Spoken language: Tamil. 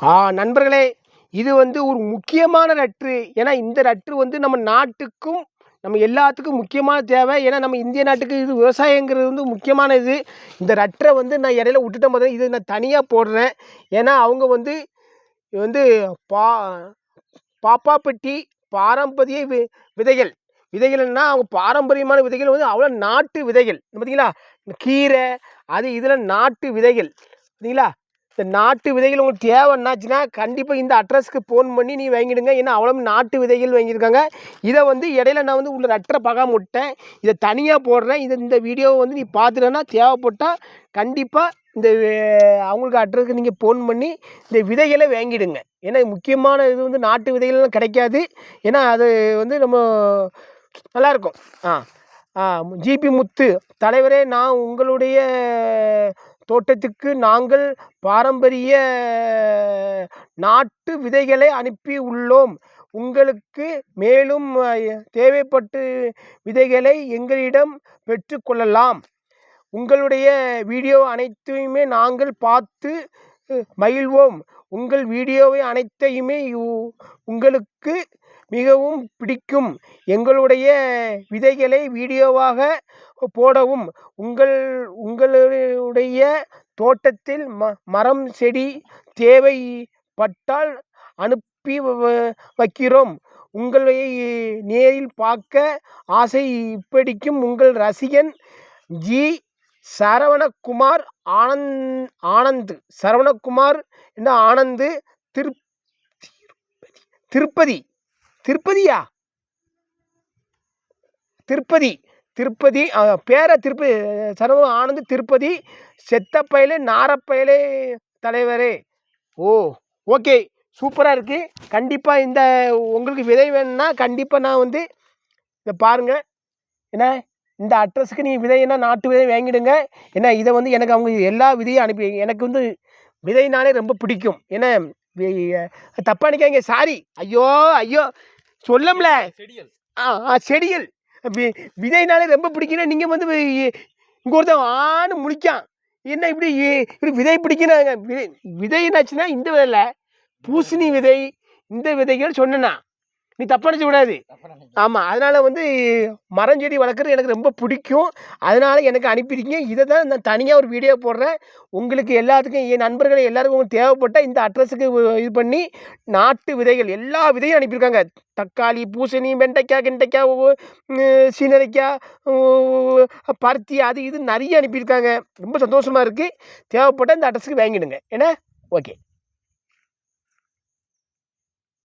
ஆ நண்பர்களே இது வந்து ஒரு முக்கியமான ரட்ரு ஏன்னா இந்த ரட்ரு வந்து நம்ம நாட்டுக்கும் நம்ம எல்லாத்துக்கும் முக்கியமான தேவை. ஏன்னா நம்ம இந்திய நாட்டுக்கு இது விவசாயங்கிறது வந்து முக்கியமான இது. இந்த ரட்டரை வந்து நான் இடையில விட்டுட்டேன் போது இது நான் தனியாக போடுறேன். ஏன்னா அவங்க வந்து வந்து பா பாப்பாப்பட்டி பாரம்பரிய வி விதைகள். விதைகள்னா அவங்க பாரம்பரியமான விதைகள் வந்து அவ்வளோ நாட்டு விதைகள். பார்த்தீங்களா கீரை அது இதில் நாட்டு விதைகள். பார்த்தீங்களா இந்த நாட்டு விதைகள் உங்களுக்கு தேவைன்னாச்சுன்னா கண்டிப்பாக இந்த அட்ரஸ்க்கு ஃபோன் பண்ணி நீ வாங்கிடுங்க. ஏன்னா அவ்வளோ நாட்டு விதைகள் வாங்கியிருக்காங்க. இதை வந்து இடையில நான் வந்து உள்ள ரெட்டரை பார்க்காம விட்டேன் இதை தனியாக போடுறேன். இதை இந்த வீடியோவை வந்து நீ பார்த்துட்டேன்னா தேவைப்பட்டால் கண்டிப்பாக இந்த அவங்களுக்கு அட்ரஸ்க்கு நீங்கள் ஃபோன் பண்ணி இந்த விதைகளை வாங்கிடுங்க. ஏன்னா முக்கியமான இது வந்து நாட்டு விதைகள்லாம் கிடைக்காது. ஏன்னா அது வந்து நம்ம நல்லாயிருக்கும். ஆ ஜிபி முத்து தலைவரே நான் உங்களுடைய தோட்டத்துக்கு நாங்கள் பாரம்பரிய நாட்டு விதைகளை அனுப்பி உள்ளோம். உங்களுக்கு மேலும் தேவைப்பட்டு விதைகளை எங்களிடம் பெற்றுக்கொள்ளலாம் உங்களுடைய வீடியோ அனைத்தையுமே நாங்கள் பார்த்து மகிழ்வோம். உங்கள் வீடியோவை அனைத்தையுமே உங்களுக்கு மிகவும் பிடிக்கும். எங்களுடைய விதைகளை வீடியோவாக போடவும். உங்கள் உங்களுடைய தோட்டத்தில் ம மரம் செடி தேவைப்பட்டால் அனுப்பி வைக்கிறோம். உங்களை நேரில் பார்க்க ஆசை இப்படிக்கும் உங்கள் ரசிகன் ஜி. சரவணகுமார் ஆனந்த் ஆனந்த். சரவணகுமார் என்ற ஆனந்து? திரு திருப்பதி. திருப்பதியா? திருப்பதி. திருப்பதி பேரை திருப்பதி சரவ ஆனந்த் திருப்பதி செத்தப்பயலே நாரப்பயலே தலைவரே. Oh okay. சூப்பராக இருக்குது கண்டிப்பாக இந்த உங்களுக்கு விதை வேணும்னா கண்டிப்பாக நான் வந்து இதை பாருங்கள் என்ன? இந்த அட்ரஸுக்கு நீங்கள் விதைன்னா நாட்டு விதை வாங்கிடுங்க. ஏன்னா இதை வந்து எனக்கு அவங்க எல்லா விதையும் அனுப்பி எனக்கு வந்து விதைனாலே ரொம்ப பிடிக்கும். ஏன்னா தப்பாக நினைக்காங்க சாரி. ஐயோ ஐயோ. சொல்லம்ல. செடிகள். ஆ வி விதைனாலே ரொம்ப பிடிக்குன்னா நீங்கள் வந்து இங்கே ஒருத்தன் ஆணு முழிக்கான் என்ன இப்படி இப்படி விதை பிடிக்கிறாங்க? விதை விதை என்னாச்சுன்னா இந்த விதையில் பூசணி விதை இந்த விதைகள் சொன்னேன்னா நீ தப்பா நினைச்ச கூடாது ஆமாம் அதனால் வந்து மரம் செடி வளர்க்குறது எனக்கு ரொம்ப பிடிக்கும். அதனால் எனக்கு அனுப்பியிருக்கீங்க. இதை தான் நான் தனியாக ஒரு வீடியோ போடுறேன். உங்களுக்கு எல்லாத்துக்கும் என் நண்பர்கள் எல்லாருக்கும் உங்களுக்கு தேவைப்பட்ட இந்த அட்ரஸுக்கு இது பண்ணி நாட்டு விதைகள் எல்லா விதையும் அனுப்பியிருக்காங்க. தக்காளி பூசணி வெண்டைக்காய் கிண்டைக்காய் சீனரைக்காய் பருத்தி அது இது நிறைய அனுப்பியிருக்காங்க. ரொம்ப சந்தோஷமாக இருக்குது தேவைப்பட்ட இந்த அட்ரஸுக்கு வாங்கிடுங்க. ஏன்னா ஓகே.